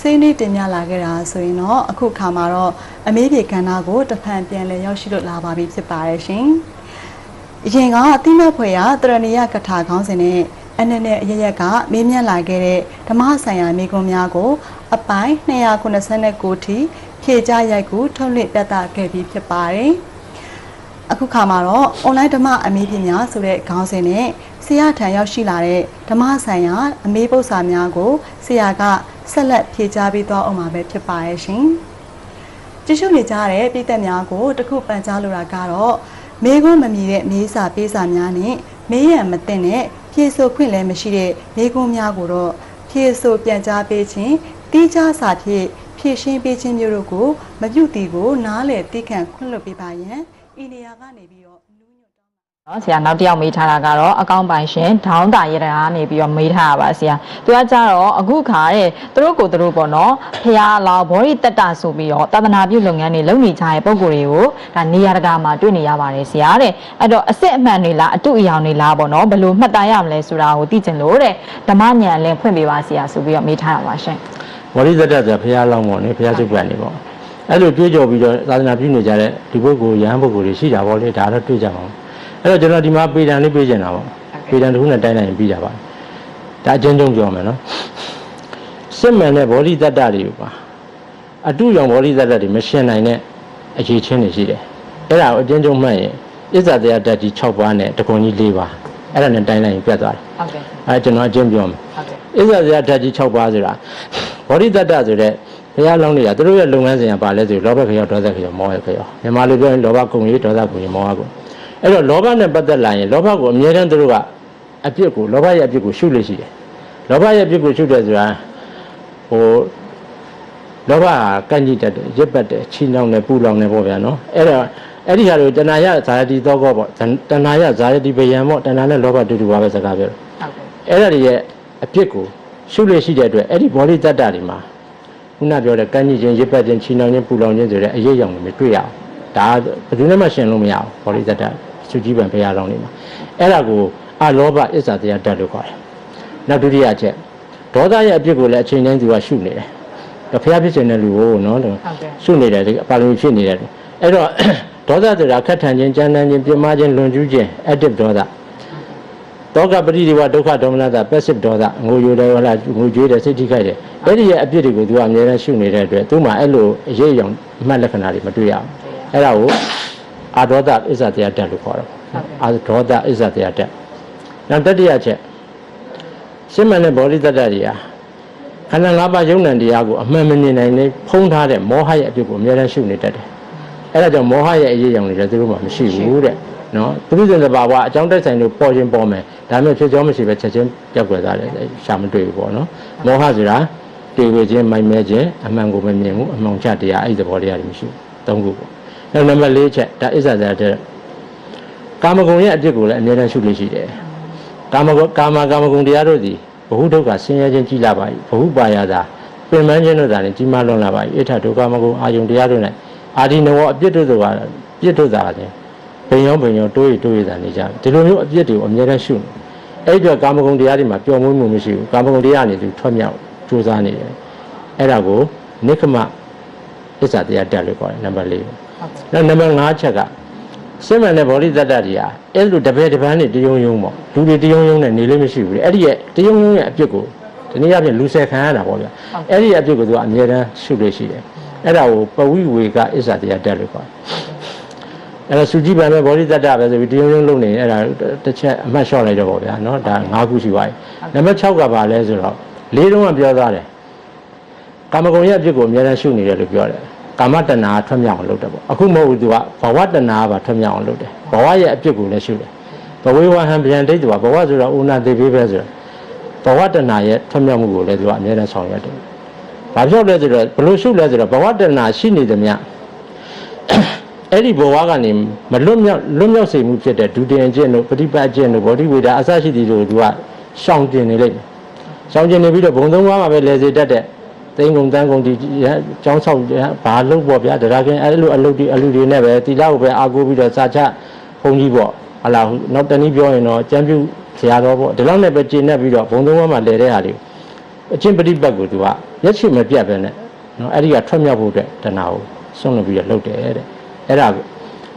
စိနေတင်ပြလာခဲ့တာဆိုရင်တော့အခုခါမှာတော့အမေးပြေကဏ္ဍကိုတဖန်ပြန်လည်ရောက်ရှိလို့လာပါပြီဖြစ်ပါတယ်ရှင်။အရင်ကအတိမတ်ဖွဲ့ရတရဏီယကထာခေါင်းစဉ်နဲ့အနက်နဲ့အရရက်ကမေးမြန်းလာခဲ့တဲ့ဓမ္မဆိုင်ရာမိကွန်များကို အပိုင်း289ထိဖြည့်ကြရိုက်ကူထုတ်လွှင့်ပြသခဲ့ပြီးဖြစ်ပါတယ်။ အခုခါမှာတော့ online ဓမ္မအမေးပြများဆိုတဲ့ခေါင်းစဉ်နဲ့ဆရာထံရောက်ရှိလာတဲ့ဓမ္မဆိုင်ရာအမေးပု္ပ္ပစာများကိုဆရာကဆက်လက်ဖြေကြားပေးသွားအောင်မှာပဲဖြစ်ပါရဲ့ရှင်။ကြည့်ရှုနေကြတဲ့ပြည်သက်များကိုတခုပန်ကြားလိုတာကတော့မေးခွန်းမမြည်တဲ့မေးစာပေးစာများနဲ့မေးရန်မသိတဲ့ဖြေဆိုခွင့်လည်းမရှိတဲ့မေးခွန်းများကိုတော့ဖြေဆိုပြန်ကြားပေးခြင်းတိကျစာဖြင့်ဖြည့်ရှင်းပေးခြင်းမျိုးတို့ကိုမပြုတ်တီကိုနားလည်သိခံခွင့်လွှတ်ပေးပါရန် ဤနေရာကနေပြီးတော့နူးညွတ်တောင်းနော်ဆရာနောက်တစ်ယောက်မေးထားတာကတော့အကောင့်ပိုင်ရှင်ဒေါင်းတာရတနာနေပြီးတော့မေးထားတာပါဆရာသူကကြတော့အခုခါတဲ့သူတို့ကိုယ်သူတို့ပေါ့နော်ဖះလောင်ဘောရီတက်တာဆိုပြီးတော့သာသနာပြုလုပ်ငန်းတွေလုပ်နေကြတဲ့ပုံကိုယ်တွေကိုဒါနေရာတကာမှာတွေ့နေရပါတယ်ဆရာတဲ့အဲ့တော့အစ်စ်အမှန်တွေလားအတုအယောင်တွေလားပေါ့နော်ဘယ်လိုမှတ်သားရမလဲဆိုတာကိုသိချင်လို့တဲ့ဓမ္မဉာဏ်လည်းဖွင့်ပေးပါဆရာဆိုပြီးတော့မေးထားတာပါရှင်ဝရိသတ္တဆိုတာဘုရားလောင်းပေါ့လေဘုရားစုပ်ပြန်နေပေါ့ အဲ့လိုတွေ့ကြပြီးတော့သာသနာပြုနေကြတဲ့ဒီပုဂ္ဂိုလ်ရဟန်းပုဂ္ဂိုလ်တွေရှိတာပေါ့လေဒါတော့တွေ့ကြပါဘူးအဲ့တော့ကျွန်တော်ဒီမှာပေတံလေးပေးချင်တာပေါ့ပေတံတစ်ခုနဲ့တိုင်းလိုက်ရင်ပြီးကြပါဒါအချင်းချင်းပြောမယ်နော်စစ်မှန်တဲ့ဘောဓိတတ္တတွေပါအတုရောင်ဘောဓိတတ္တတွေမရှင်းနိုင်တဲ့အခြေချင်းတွေရှိတယ်အဲ့ဒါကိုအချင်းချင်းမှတ်ရင်ဣဇာတရားတတ်ကြီး6ပါးနဲ့တကုံကြီး4ပါးအဲ့ဒါနဲ့တိုင်းလိုက်ရင်ပြတ်သွားတယ်ဟုတ်ကဲ့အဲကျွန်တော်အချင်းပြောမယ်ဟုတ်ကဲ့ဣဇာဇာဓာတ်ကြီး6ပါးဆိုတာဘောဓိတတ္တဆိုတဲ့ ဘုရားလောင်းနေတာသူတို့ရဲ့လုပ်ငန်းစဉ်ကပါလဲဆိုလောဘခရောဒေါသခရောမောဟခရောမြန်မာလိုပြောရင်လောဘကုံကြီးဒေါသကုံကြီးမောဟကုံအဲ့တော့လောဘနဲ့ပတ်သက်လာရင်လောဘကိုအမြဲတမ်းသူတို့ကအပြစ်ကိုလောဘရဲ့အပြစ်ကိုရှုလို့ရှိတယ်လောဘရဲ့အပြစ်ကိုရှုတယ်ဆိုတာဟိုလောဘကကန့်ကြည့်တတ်တယ်ရစ်ပတ်တယ်ချီနှောင်းတယ်ပူလောင်တယ်ပေါ့ဗျာနော်အဲ့တော့အဲ့ဒီဟာတွေကိုတဏှာရဇာတိသောကောပေါ့တဏှာရဇာတိဗယံပေါ့တဏှာနဲ့လောဘတူတူပါပဲစကားပြောတယ်ဟုတ်ကဲ့အဲ့ဒါတွေရဲ့အဖြစ်ကိုရှုလို့ရှိတဲ့အတွက်အဲ့ဒီဘောဓိတတ္တတွေမှာ ခုနပြောတဲ့ကမ်းကြီးခြင်းရစ်ပတ်ခြင်းချီနှောင်ခြင်းပူလောင်ခြင်းဆိုတဲ့အရေးအယောင်တွေမတွေ့ရအောင်ဒါဘယ်သူနဲ့မှရှင်းလို့မရအောင်ဘောဓိတတ္တစုကြည်ပံဘုရားတော်နေမှာအဲ့ဒါကိုအလောဘအစ္ဆာတရားတတ်လို့ခေါ်တယ်နောက်ဒုတိယအချက်ဒေါသရဲ့အဖြစ်ကိုလည်းအချိန်တိုင်းသူကရှုနေတယ်ဒါဘုရားဖြစ်ခြင်းတဲ့လူကိုနော်ဟုတ်ကဲ့ရှုနေတယ်ဒီအပါဠိဖြစ်နေတယ်အဲ့တော့ဒေါသဆိုတာခက်ထန်ခြင်းကြမ်းတမ်းခြင်းပြင်းမာခြင်းလွန်ကျူးခြင်း active ဒေါသ တောကပရိဒီဝဒုက္ခဒေါမနတာ passive ဒေါသငိုယိုတယ်ဟလာငိုကြွေးတယ်စိတ်ထိခိုက်တယ်အဲ့ဒီရဲ့အပြစ်တွေကိုသူကအမြဲတမ်းရှုနေတဲ့အတွက်သူမှအဲ့လိုအရေးအယောင်အမှတ်လက္ခဏာတွေမတွေ့ရအောင်အဲ့ဒါကိုအာဒေါသအစ္ဆတရားတက်လို့ခေါ်တယ်အာဒေါသအစ္ဆတရားတက်နောက်တတိယချက်ရှင်းမှန်တဲ့ဘောဓိတတ္တတွေဟာခန္ဓာ၅ပါးယုံ nant တရားကိုအမှန်မမြင်နိုင်နေဖုံးထားတဲ့မောဟရဲ့အပြစ်ကိုအမြဲတမ်းရှုနေတတ်တယ်အဲ့ဒါကြောင့်မောဟရဲ့အရေးအယောင်တွေလည်းသူတို့မှမရှိဘူးတဲ့ နော်သူတို့စင်တဘာဝအကြောင်းတက်ဆိုင်လို့ပေါ်ခြင်းပေါ်မယ်ဒါပေမဲ့ဖြစ်ကြောမရှိပဲချက်ချင်းပြက်ကွယ်သွားတယ်ရှာမတွေ့ဘူးပေါ့နော်မောဟဆိုတာတွေ့ဝေခြင်းမိုက်မဲခြင်းအမှန်ကိုမမြင်ဘူးအမှောင်ချတရားအဲ့ဒီသဘောတရားတွေမရှိဘူးသုံးခုပေါ့နောက်နံပါတ်၄ချက်ဒါအစ္ဆဇာတဲ့ကာမဂုဏ်ရဲ့အပြစ်ကိုလည်းအမြဲတမ်းရှုလို့ရှိတယ်ကာမဂုဏ်ကာမကာမဂုဏ်တရားတို့သည်ဘ ഹു ဒုက္ခဆင်းရဲခြင်းကြီးလာပါ၏ဘ ഹു ပါရသာပင်ပန်းခြင်းတို့သာလည်းကြီးမားလွန်လာပါ၏အထဒုက္ခမဂုဏ်အာယုန်တရားတို့၌အာဒီနဝအပြစ်တို့သာပြစ်တို့သာခြင်း ဘိန်ရောဘိန်ရောတိုးရတိုးရသာနေကြတယ်ဒီလိုမျိုးအပြစ်တွေကိုအမြဲတမ်းရှုနေအဲ့ဒီတော့ကာမဂုဏ်တရားတွေမှာပျော်မွေးမှုမရှိဘူးကာမဂုဏ်တရားနေသူထွက်မြောက်ကြိုးစားနေတယ်အဲ့ဒါကိုနိခမအစ္ဆာတရားတက်လို့ခေါ်တယ်နံပါတ်၄နောက်နံပါတ်5ချက်ကစင်မှန်တဲ့ဘောဓိတတ္တတွေဟာအဲ့လိုတပည့်တပန်းနေတယုံယုံပေါ့လူတွေတယုံယုံနဲ့နေလို့မရှိဘူးလေအဲ့ဒီရဲ့တယုံယုံရဲ့အပြစ်ကိုဒီနေ့အပြင်လူဆယ်ခံရတာပေါ့ဗျာအဲ့ဒီရဲ့အပြစ်ကိုသူကအမြဲတမ်းရှုလို့ရှိတယ်အဲ့ဒါကိုပဝိဝေကအစ္ဆာတရားတက်လို့ခေါ်တယ် အဲ့ဒါစုကြည်ပံမဲ့ဘောဓိတတ္တပဲဆိုပြီးတယုံယုံလုပ်နေအဲ့ဒါတစ်ချက်အမှတ်လျှော့လိုက်တော့ပေါ့ဗျာနော်ဒါ၅ခုရှိပါပြီနံပါတ်6ကဘာလဲဆိုတော့လေးတုံးကပြောသားတယ်ကာမဂုဏ်ရဲ့အဖြစ်ကိုအများအားရှုနေတယ်လို့ပြောတယ်ကာမတဏှာထွက်မြောက်အောင်လုပ်တယ်ပေါ့အခုမဟုတ်ဘူးသူကဘဝတဏှာပါထွက်မြောက်အောင်လုပ်တယ်ဘဝရဲ့အဖြစ်ကိုလည်းရှုတယ်ဘဝေဝဟံဗျံဒိဋ္ဌိကဘဝဆိုတော့ဥနာသိပေးပဲဆိုတော့ဘဝတဏှာရဲ့ထွက်မြောက်မှုကိုလည်းသူကအများအားဆောင်ရွက်တယ်ဘာဖြစ်လဲဆိုတော့ဘလို့ရှုလဲဆိုတော့ဘဝတဏှာရှိနေသမျှ အဲ့ဒီဘဝကနေမလွတ်မြောက်လွတ်မြောက်စေမှုဖြစ်တဲ့ဒုတိယအကျင့်တို့ပฏิပတ်အကျင့်တို့ဗောဓိဝေဒအစရှိသည်တို့သူကရှောင်ကျင်နေလိမ့်မယ်ရှောင်ကျင်နေပြီးတော့ဘုံသုံးပါးမှာပဲလဲစေတတ်တဲ့သိန်းကုန်တန်းကုန်ဒီကျောင်းဆောက်ဘာလုပ်ပေါ့ဗျာတရားခင်အဲ့လိုအလုပ်ဒီအလူတွေနဲ့ပဲတီလာကိုပဲအာကိုပြီးတော့စာချဘုံကြီးပေါ့ဟလာနောက်တနည်းပြောရင်တော့ကျမ်းပြုဆရာတော်ပေါ့ဒီလောက်နဲ့ပဲကျင့်နေပြီးတော့ဘုံသုံးပါးမှာလဲတဲ့ဟာတွေအချင်းပฏิပတ်ကိုသူကရက်ချစ်မပြတ်ပဲနဲ့နော်အဲ့ဒီကထွက်မြောက်ဖို့အတွက်တဏှာကိုဆုံးလို့ပြီးတော့လုပ်တယ်တဲ့ အဲ့ဒါ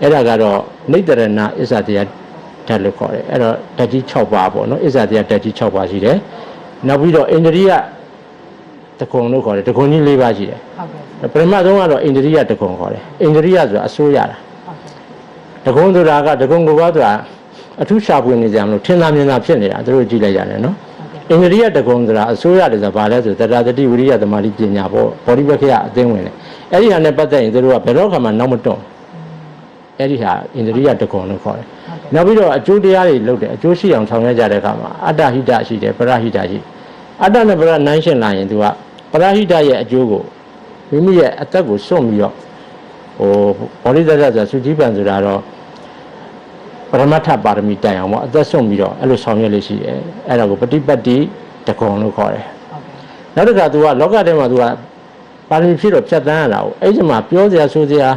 အဲ့ဒါကတော့နိတရဏအစ္ဆတရားဓာတ်လို့ခေါ်တယ်အဲ့တော့ဓာတ်ကြီး6ပါးပေါ့နော်အစ္ဆတရားဓာတ်ကြီး6ပါးရှိတယ်နောက်ပြီးတော့အိန္ဒြိယတကုံလို့ခေါ်တယ်တကုံကြီး၄ပါးရှိတယ်ဟုတ်ကဲ့ပထမဆုံးကတော့အိန္ဒြိယတကုံခေါ်တယ်အိန္ဒြိယဆိုတာအစိုးရတာဟုတ်ကဲ့တကုံဆိုတာကတကုံကဘာဆိုတာအထူးရှာဖွေနေကြမလို့ထင်သာမြင်သာဖြစ်နေတာသူတို့ကြည့်လိုက်ရတယ်နော်အိန္ဒြိယတကုံဆိုတာအစိုးရတယ်ဆိုတာဘာလဲဆိုတတတတိဝိရိယသမာဓိပညာပေါ့ဘောဓိပက္ခယအသိဝင်တယ်အဲ့ဒီဟာနဲ့ပတ်သက်ရင်သူတို့ကဘယ်တော့ခါမှနောက်မတွန့် အဲ့ဒီဟာအိန္ဒြိယတကုံလို့ခေါ်တယ်နောက်ပြီးတော့အကျိုးတရားတွေလုပ်တယ်အကျိုးရှိအောင်ဆောင်ရွက်ကြတဲ့အခါမှာအတ္တဟိတရှိတယ်ပရဟိတရှိတယ်အတ္တနဲ့ပရနိုင်ရှင်လာရင်သူကပရဟိတရဲ့အကျိုးကိုမိမိရဲ့အသက်ကိုစွန့်ပြီးတော့ဟိုဘောဓိတတ္တဆိုတာသုကြီးပံဆိုတာတော့ ပရမတ္ထပါရမီတိုင်အောင်ပေါ့အသက်ဆုံးပြီးတော့အဲ့လိုဆောင်ရွက်လို့ရှိတယ်အဲ့ဒါကိုပฏิပတ်တိတကုံလို့ခေါ်တယ် ဟုတ်ကဲ့ နောက်တစ်ခါ तू ကလောကထဲမှာ तू ကပါရမီဖြစ်တော့ဖြတ်တန်းရတာကိုအဲ့ဒီမှာပြောစရာဆိုစရာ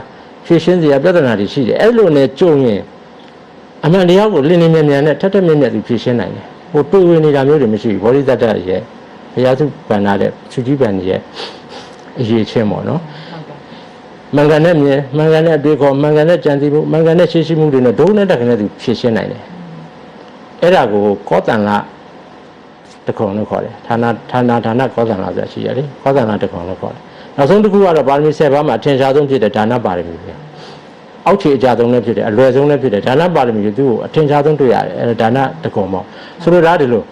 ဖြည့်ရှင်းစရာပြဿနာတွေရှိတယ်အဲ့လိုနဲ့ကြုံရင်အမှန်တရားကိုလင်းလင်းမြန်မြန်နဲ့ထက်ထက်မြက်မြက် तू ဖြည့်ရှင်းနိုင်တယ်ဟိုတွေ့ဝင်နေတာမျိုးတွေမရှိဘူးဘောဓိတတ္တရဲ့ဘုရားသူပန္နာတဲ့သူကြီးပန်ရဲ့အရေးချင်းပေါ့နော်ဟုတ်ကဲ့မင်္ဂန်နဲ့မြင်မင်္ဂန်နဲ့အတွေ့ခေါ်မင်္ဂန်နဲ့ကြံစီမှုမင်္ဂန်နဲ့ရှေ့ရှိမှုတွေနဲ့ဒုနဲ့တက်ခနဲ့သူဖြည့်ရှင်းနိုင်တယ်အဲ့ဒါကိုကောတန်လတခုံလို့ခေါ်တယ်ဌာနဌာနဌာနကောတန်လဆိုတာရှိရတယ်ကောတန်လတခုံလို့ခေါ်တယ် နောက်ဆုံးတစ်ခုကတော့ပါရမီ7ပါးမှာအထင်ရှားဆုံးဖြစ်တဲ့ဒါနပါရမီပဲအောက်ခြေအကြဆုံးလည်းဖြစ်တယ်အလွယ်ဆုံးလည်းဖြစ်တယ်ဒါနပါရမီကိုသူ့ကိုအထင်ရှားဆုံးတွေ့ရတယ်အဲဒါဒါနတခုံပေါ့ဆိုလိုတာဒီလို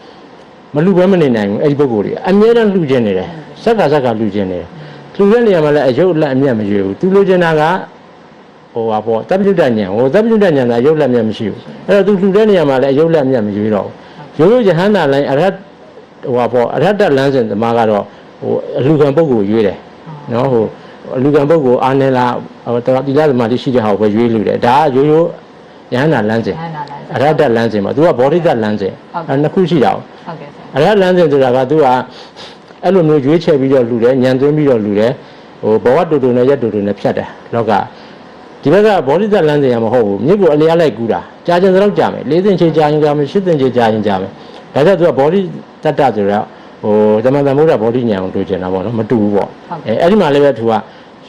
မလူပဲမနေနိုင်ဘူးအဲ့ဒီပုဂ္ဂိုလ်တွေအမြဲတမ်းလှူခြင်းနေတယ်စက်ကစက်ကလှူခြင်းနေတယ်လှူတဲ့နေရာမှာလည်းအယုတ်အလက်အမြတ်မရွေဘူးသူလှူခြင်းတာကဟိုပါပေါ့တပ်ပြုတ်တညံဟိုတပ်ပြုတ်တညံကရုပ်လက်မြတ်မရှိဘူးအဲ့တော့သူလှူတဲ့နေရာမှာလည်းရုပ်လက်မြတ်မရွေးတော့ဘူးရိုးရိုးယဟန္တာလိုင်းအရဟတ်ဟိုပါပေါ့အရဟတလမ်းစဉ်သမားကတော့ဟိုအလူကံပုဂ္ဂိုလ်ရွေးတယ် နော်ဟိုအလူကံပုဂ္ဂိုလ်အာနေလာဟိုတော်တိလာသမားတိရှိတဲ့ဟာကိုပဲရွေးလူတယ်ဒါကရိုးရိုးယဟန္တာလမ်းစဉ်ဟန်နာလိုက်အရဟတလမ်းစဉ်မှာသူကဘောဓိတလမ်းစဉ်အဲနှစ်ခုရှိတာဟုတ်ကဲ့ဆရာအရဟတလမ်းစဉ်ဆိုတာကသူကအဲ့လိုမျိုးရွေးချယ်ပြီးတော့လူတယ်ညံသွင်းပြီးတော့လူတယ်ဟိုဘဝတူတူနဲ့ရက်တူတူနဲ့ဖြတ်တယ်လောကဒီဘက်ကဘောဓိတလမ်းစဉ်ရမဟုတ်ဘူးမြစ်ကိုအလျားလိုက်ကူတာကြာကျင်စတော့ကြာမယ်၄သိန်းချေကြာရင်ကြာမယ်၈သိန်းချေကြာရင်ကြာမယ်ဒါကြောင့်သူကဘောဓိတတ္တဆိုတော့ ဟိုသမန်တမုဒ္ဒဘောဓိဉာဏ်ကိုတွေ့ကျင်တာပေါ့နော်မတူဘူးပေါ့အဲအဲ့ဒီမှာလည်းပဲသူက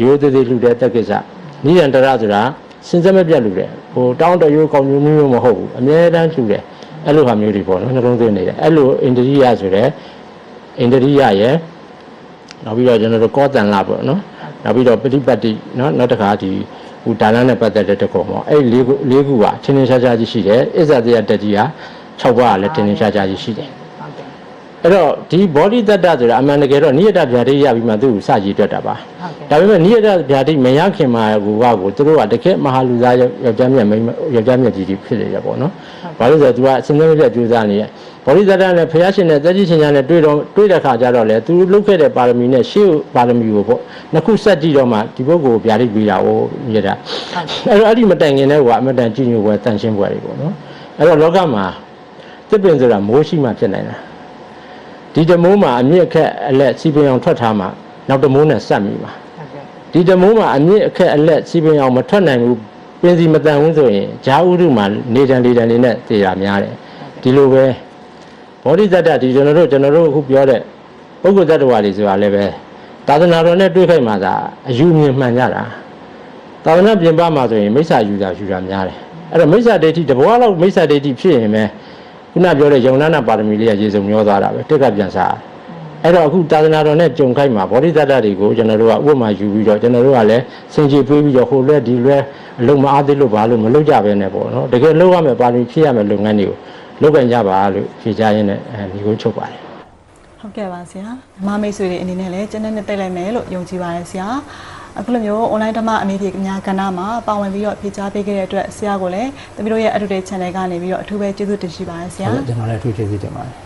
ရိုးသေးသေးလှူတဲ့တက်ကိစ္စနိဒံတရဆိုတာစင်စက်မပြတ်လှူတယ်ဟိုတောင်းတရိုးကောင်းမျိုးမျိုးမဟုတ်ဘူးအမြဲတမ်းလှူတယ်အဲ့လိုဟာမျိုးတွေပေါ့နော်နှလုံးသွင်းနေတယ်အဲ့လိုအိန္ဒြိယဆိုတဲ့အိန္ဒြိယရဲ့နောက်ပြီးတော့ကျွန်တော်တို့ကောတန်လာပေါ့နော်နောက်ပြီးတော့ပฏิပတ်တိနော်နောက်တစ်ခါဒီဟိုဒါနနဲ့ပတ်သက်တဲ့တကုံပေါ့အဲ့ဒီလေးခုလေးခုကချင်းချင်းရှားရှားကြီးရှိတယ်အစ္ဆတရားတက်ကြီးက6ပါးကလည်းချင်းချင်းရှားရှားကြီးရှိတယ်ဟုတ်ကဲ့ အဲ့တော့ဒီဘောဓိတတ္တဆိုတာအမှန်တကယ်တော့နိယတဗျာတိရပြီးမှသူ့ကိုစကြည့်တွက်တာပါဟုတ်ကဲ့ဒါပေမဲ့နိယတဗျာတိမရခင်မှာကိုကကိုသူတို့ကတကယ်မဟာလူသားယောက်ျားမြတ်မိန်းမယောက်ျားမြတ်ကြီးကြီးဖြစ်နေတယ်ပေါ့နော်ဘာလို့လဲဆိုတော့သူကစဉ်းစားမပြတ်ကြိုးစားနေရဲ့ဘောဓိတတ္တနဲ့ဘုရားရှင်နဲ့သက်ကြီးရှင်ညာနဲ့တွေ့တော့တွေ့တဲ့ခါကျတော့လေသူလုပ်ခဲ့တဲ့ပါရမီနဲ့ရှေ့ပါရမီကိုပေါ့နှစ်ခုဆက်ကြည့်တော့မှဒီပုဂ္ဂိုလ်ကိုဗျာတိပြီးတာဟိုမြတ်တာအဲ့တော့အဲ့ဒီမတိုင်ခင်တဲ့ကွာအမတန်ကြည်ညိုပွဲတန်ရှင်းပွဲတွေပေါ့နော်အဲ့တော့လောကမှာတစ်ပင်ဆိုတာမိုးရှိမှဖြစ်နိုင်တာ ဒီတမိုးမှာအမြင့်အခက်အလက်စီပင်အောင်ထွက်ထားမှနောက်တမိုးနဲ့ဆက်မိမှာဟုတ်ကဲ့ဒီတမိုးမှာအမြင့်အခက်အလက်စီပင်အောင်မထွက်နိုင်ဘူးပင်စီမတန်ဘူးဆိုရင်ဂျာဥရုမှာနေတန်လေတန်လေးနဲ့တည်ရများတယ်ဒီလိုပဲဘောဓိတတ္တဒီကျွန်တော်တို့ကျွန်တော်တို့အခုပြောတဲ့ပုဂ္ဂိုလ်တ attva တွေဆိုတာလည်းပဲသာသနာတော်နဲ့တွေ့ခိုက်မှသာအယူမြင်မှန်ကြတာသာသနာပြင်ပမှာဆိုရင်မိစ္ဆာယူတာယူတာများတယ်အဲ့တော့မိစ္ဆာဒိဋ္ဌိတဘောလောက်မိစ္ဆာဒိဋ္ဌိဖြစ်ရင်ပဲ ခုနပြောတဲ့ယုံနာနာပါရမီလေးကရေစုံမျောသွားတာပဲတက်ကပြန်စားအဲ့တော့အခုသာသနာတော်နဲ့ကြုံခိုက်မှာဗောဓိတတ္တတွေကိုကျွန်တော်တို့ကဥပမာယူပြီးတော့ကျွန်တော်တို့ကလည်းစင်ကြယ်ပေးပြီးတော့ဟိုလွဲဒီလွဲအလုံးမအားသေးလို့ဘာလို့မလုပ်ကြပဲနဲ့ပေါ့နော်တကယ်လုပ်ရမယ်ပါရမီဖြည့်ရမယ်လုပ်ငန်းတွေကိုလုပ်ကြကြပါလို့ဖြေကြရင်းနဲ့အဲဒီကိုချုပ်ပါတယ်ဟုတ်ကဲ့ပါဆရာမမိတ်ဆွေတွေအနေနဲ့လည်းကျန်းတဲ့နဲ့တိတ်လိုက်မယ်လို့ယုံကြည်ပါတယ်ဆရာ အခုလိုမျိုး online ဓမ္မအမေဖြေများကဏ္ဍမှာပါဝင်ပြီးတော့ဖြေကြားပေးခဲ့တဲ့အတွက်ဆရာကိုလည်းတပည့်တို့ရဲ့ Educate Channel ကနေပြီးတော့အထူးပဲကျေးဇူးတင်ရှိပါတယ်ဆရာကျွန်တော်လည်းထွေးထွေးတင်ပါတယ်